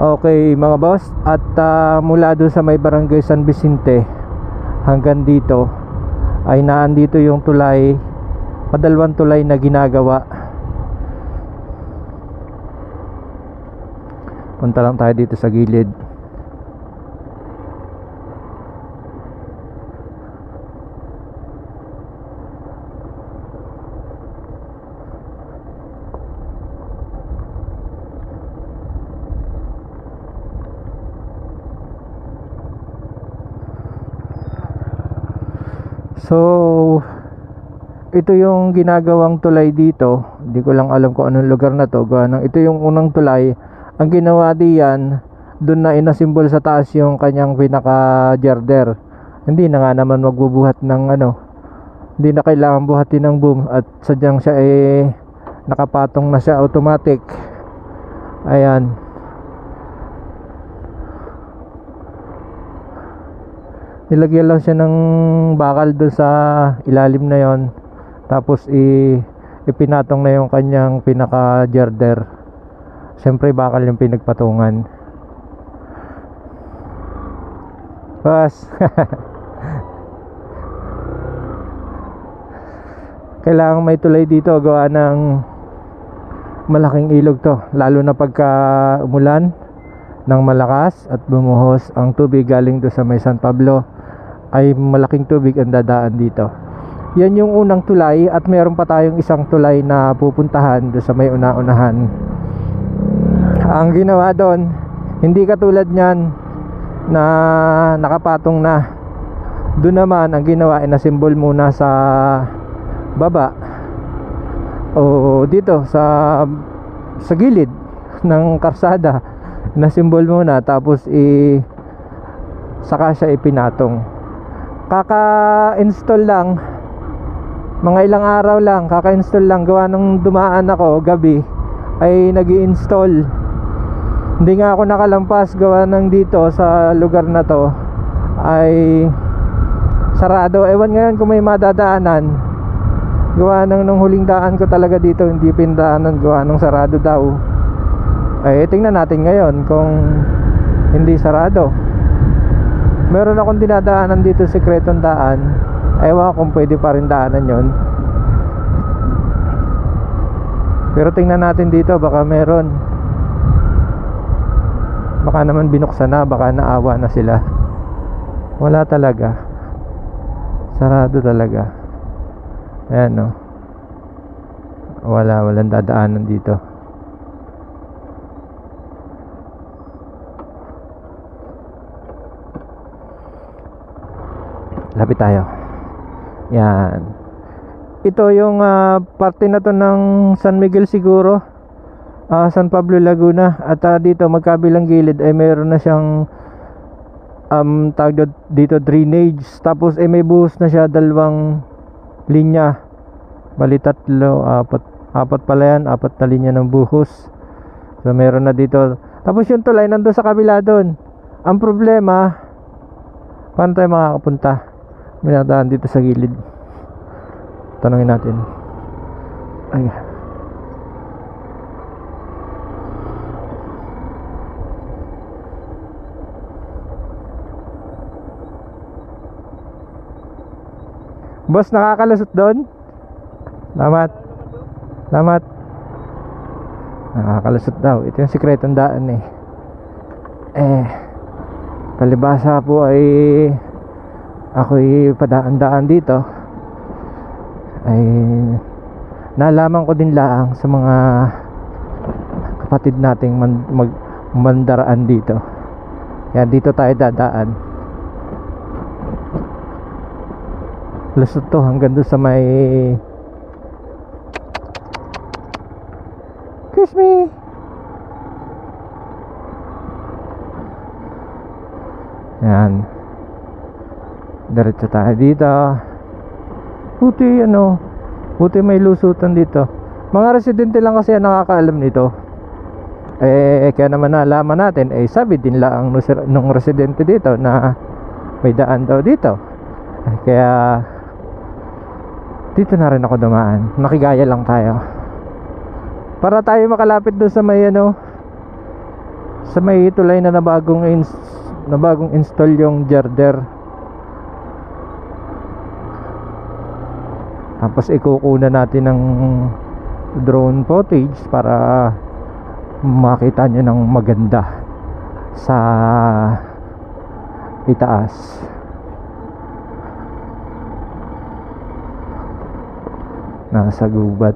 Okay mga boss. At ah, mula doon sa may barangay San Vicente Hanggang dito Ay naandito yung tulay Padalwan tulay na ginagawa. Punta lang tayo dito sa gilid So ito yung ginagawang tulay dito. Hindi ko lang alam kung anong lugar na to. Gawa ng ito yung unang tulay. Ang ginawa diyan, doon na inasimbol sa taas yung kanyang pinaka jarder. Hindi na nga naman magbubuhat ng ano. Hindi na kailangan buhatin ng boom at sadyang siya eh nakapatong na siya automatic. Ayan. Nilagyan lang siya ng bakal doon sa ilalim na yon. Tapos i ipinatong na yung kanyang pinaka jarder syempre bakal yung pinagpatungan. Bas. Kailangan may tulay dito gawa ng malaking ilog to. Lalo na pagka umulan ng malakas at bumuhos ang tubig galing do sa may San Pablo ay malaking tubig ang dadaan dito. Yan yung unang tulay at meron pa tayong isang tulay na pupuntahan do sa may una-unahan. Ang ginawa doon, hindi katulad niyan na nakapatong na. Doon naman ang ginawa ay nasimbol muna sa baba o dito sa sa gilid ng karsada na simbol muna tapos i saka siya ipinatong kaka-install lang. Mga ilang araw lang kaka-install lang. Gawa nung dumaan ako gabi ay nag install hindi nga ako nakalampas gawa ng dito sa lugar na to ay sarado. Ewan ngayon kung may madadaanan. Gawa ng nung huling daan ko talaga dito hindi pindaanan gawa ng sarado daw. Ay tingnan natin ngayon kung hindi sarado meron akong dinadaanan dito sikretong daan. Ewan kung pwede pa rin daanan yon pero tingnan natin dito baka meron. Baka naman binuksan na baka naawa na sila. Wala talaga. Sarado talaga. Ayan no? Wala walang dadaanan dito lapit tayo. Yan. Ito yung ah, parte na to ng San Miguel siguro ah, San Pablo Laguna. At ah, dito magkabilang gilid ay meron na siyang um, tawag dito drainage. Tapos ay may buhos na siya dalawang linya. Bali tatlo apat apat pala yan apat na linya ng buhos. So meron na dito. Tapos yung tulay nandun sa kabila doon ang problema paano tayo makakapunta may nadaan dito sa gilid. Tanongin natin. Ay. Boss nakakalusot doon? Salamat. Salamat. Nakakalusot daw. Ito yung sikretong daan eh. Eh palibasa po ay ako'y padaan-daan dito. Ay nalaman ko din laang sa mga kapatid nating man, mag, mandaraan dito. Kaya dito tayo dadaan. Lusot to hanggang doon sa may kiss me. Yan diretso tayo dito. Buti ano buti may lusutan dito. Mga residente lang kasi ang nakakaalam nito. Eh kaya naman nalaman natin eh sabi din lang nung, residente dito na may daan daw dito. Eh, kaya dito na rin ako dumaan. Nakigaya lang tayo. Para tayo makalapit doon sa may ano sa may tulay na nabagong ins na bagong install yung girder tapos ikukuna natin ng drone footage para makita nyo ng maganda sa itaas. Nasa gubat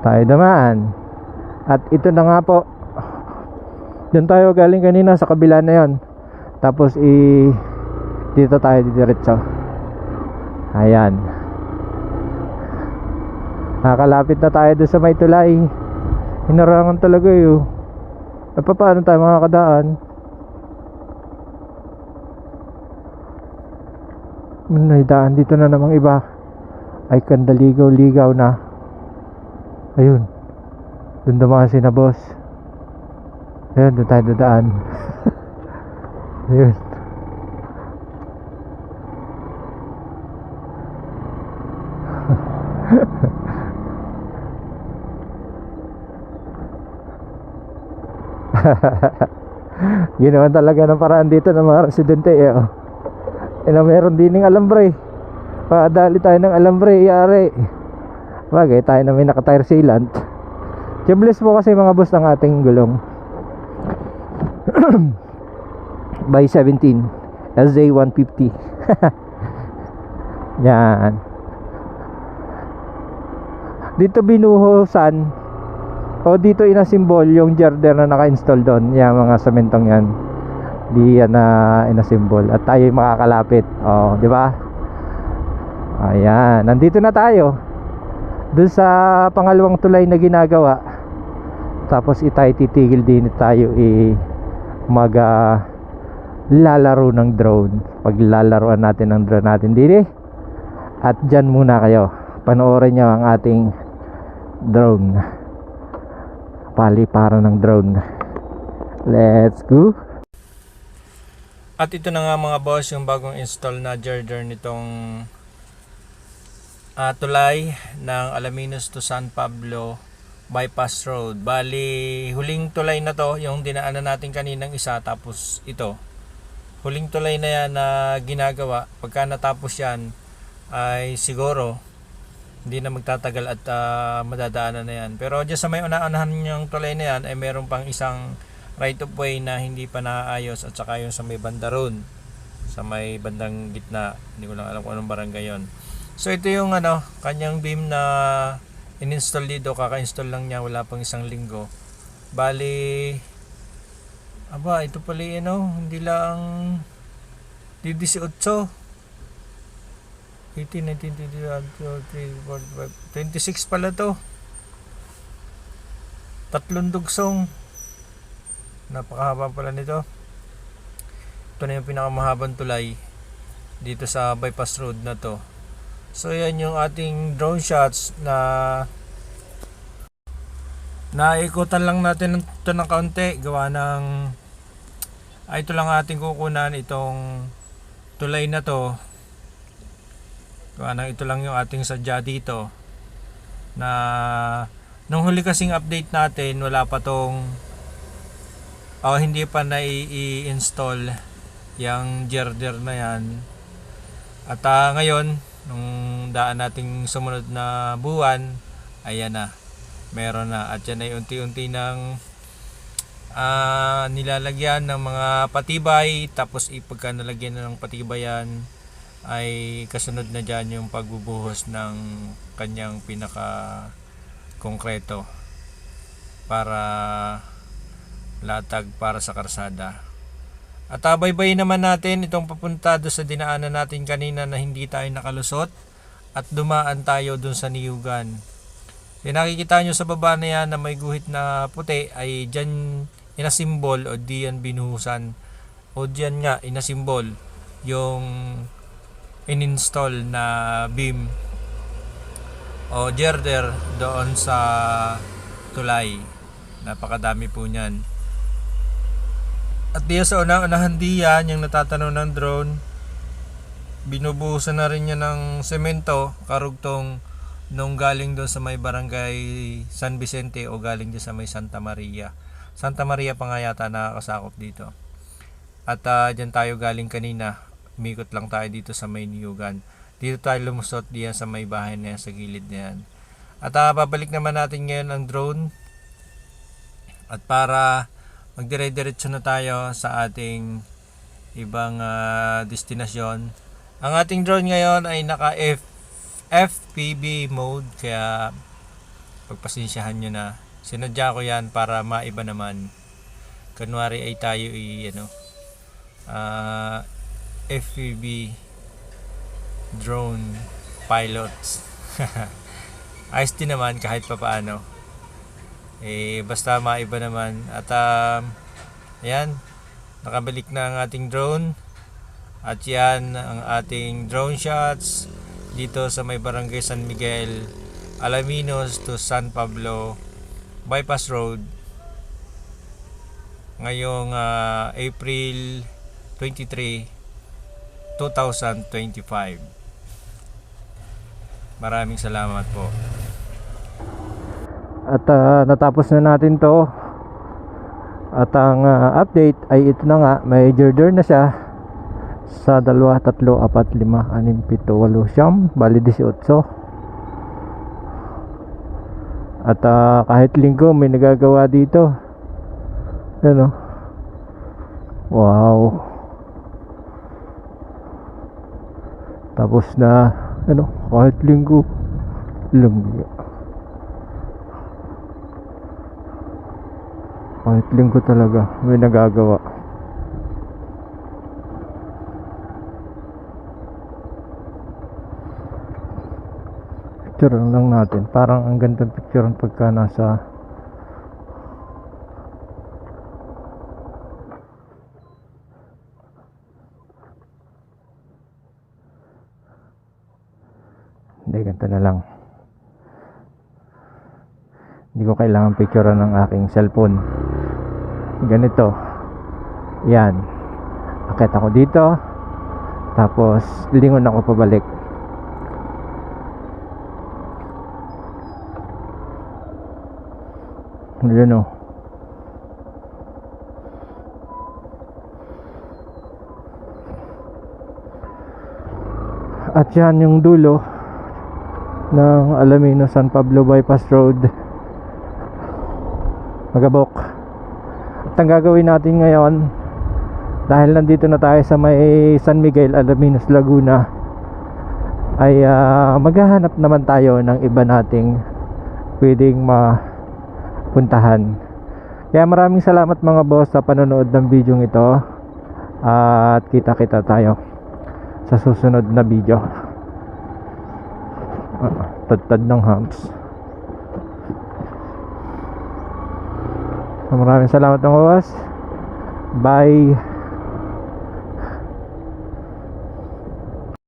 tayo naman. At ito na nga po. Doon tayo galing kanina sa kabila na yon tapos i dito tayo didiretso. Ayan nakakalapit na tayo doon sa may tulay. Hinarangan talaga yun eh paano tayo makakadaan? May daan dito na namang iba. Ay kandaligaw-ligaw na. Ayun. Doon dumaan si na boss. Ayun doon tayo dadaan. Ayun ginawan talaga ng paraan dito ng mga residente eh oh. Na meron din ng alambre Padali tayo ng alambre, iyari. Bagay, tayo na may naka-tire sealant. Tubeless po kasi mga boss ng ating gulong. By 17. LJ150. Yan. Dito binuhusan o dito inasimbol yung girder na naka-install doon. Yan mga sementong yan. Di yan na inasimbol. At tayo makakalapit. O, di ba? Ayan, nandito na tayo. Doon sa pangalawang tulay na ginagawa. Tapos itay titigil din tayo i mag ah, lalaro ng drone. Paglalaroan natin ng drone natin dito. At dyan muna kayo. Panoorin nyo ang ating drone. Paliparan ng drone. Let's go. At ito na nga mga boss yung bagong install na girder nitong ah, tulay ng Alaminos to San Pablo bypass road. Bali, huling tulay na to, yung dinaanan natin kaninang isa tapos ito. Huling tulay na yan na ginagawa. Pagka natapos yan ay siguro hindi na magtatagal at ah, madadaanan na yan. Pero dyan sa may una-unahan yung tulay na yan ay meron pang isang right of way na hindi pa naayos at saka yung sa may banda road sa may bandang gitna. Hindi ko lang alam kung anong barangay yon. So ito yung ano, kanyang beam na in-install dito, kaka-install lang niya, wala pang isang linggo. Bali, aba, ito pala ano, hindi lang di 18. 18, 19, 20, 26 pala to. Tatlong dugsong. Napakahaba pala nito. Ito na yung pinakamahabang tulay dito sa bypass road na to. So yan yung ating drone shots na naikutan lang natin ito ng kaunti gawa ng ay ito lang ating kukunan itong tulay na to gawa ng ito lang yung ating sadya dito. Na nung huli kasing update natin wala pa tong o hindi pa na i-install yung girder na yan. At ah, ngayon nung daan nating sumunod na buwan ayan na meron na. At yan ay unti-unti ng ah, nilalagyan ng mga patibay tapos ipagka nalagyan na ng patibayan ay kasunod na dyan yung pagbubuhos ng kanyang pinaka konkreto para latag para sa karsada at abaybay naman natin itong papunta doon sa dinaanan natin kanina na hindi tayo nakalusot at dumaan tayo doon sa niyugan. Yung nakikita nyo sa baba na yan na may guhit na puti ay dyan inasimbol o diyan binuhusan o dyan nga inasimbol yung in-install na beam o girder doon sa tulay. Napakadami po niyan. At diya sa una-unahan diyan, yung natatanaw ng drone, binubuhusan na rin niya ng semento, karugtong nung galing doon sa may barangay San Vicente o galing doon sa may Santa Maria. Santa Maria pa nga yata nakakasakop dito. At ah, dyan tayo galing kanina. Umikot lang tayo dito sa may Niyugan. Dito tayo lumusot diyan sa may bahay na yan, sa gilid na yan. At ah, babalik naman natin ngayon ang drone. At para magdire-diretso na tayo sa ating ibang ah, destinasyon. Ang ating drone ngayon ay naka F FPV mode kaya pagpasensyahan nyo na. Sinadya ko yan para maiba naman. Kunwari ay tayo i ano ah, FPV drone pilots. Ayos din naman kahit pa paano. Eh basta maiba naman at um, ayan nakabalik na ang ating drone at yan ang ating drone shots dito sa may barangay San Miguel Alaminos to San Pablo Bypass Road ngayong ah, April 23 2025 maraming salamat po. At ah, natapos na natin to. At ang ah, update ay ito na nga may girder na siya sa dalawa, tatlo, apat, lima, anim, pito, walo, siyam, bali 18 at ah, kahit linggo may nagagawa dito. Ano? Wow tapos na ano kahit linggo linggo kahit linggo talaga may nagagawa. Picture lang natin. Parang ang ganda picture pagka nasa hindi ganito na lang. Hindi ko kailangan picture ng aking cellphone. Ganito. Yan. Akit ako dito. Tapos lingon ako pabalik. Yun o at yan yung dulo ng Alamino San Pablo Bypass Road. Magabok. At ang gagawin natin ngayon dahil nandito na tayo sa may San Miguel Alaminos Laguna ay ah, maghahanap naman tayo ng iba nating pwedeng mapuntahan. Kaya maraming salamat mga boss sa panonood ng video ito. At kita kita tayo sa susunod na video Ah, tad-tad ng hams maraming salamat mga boss bye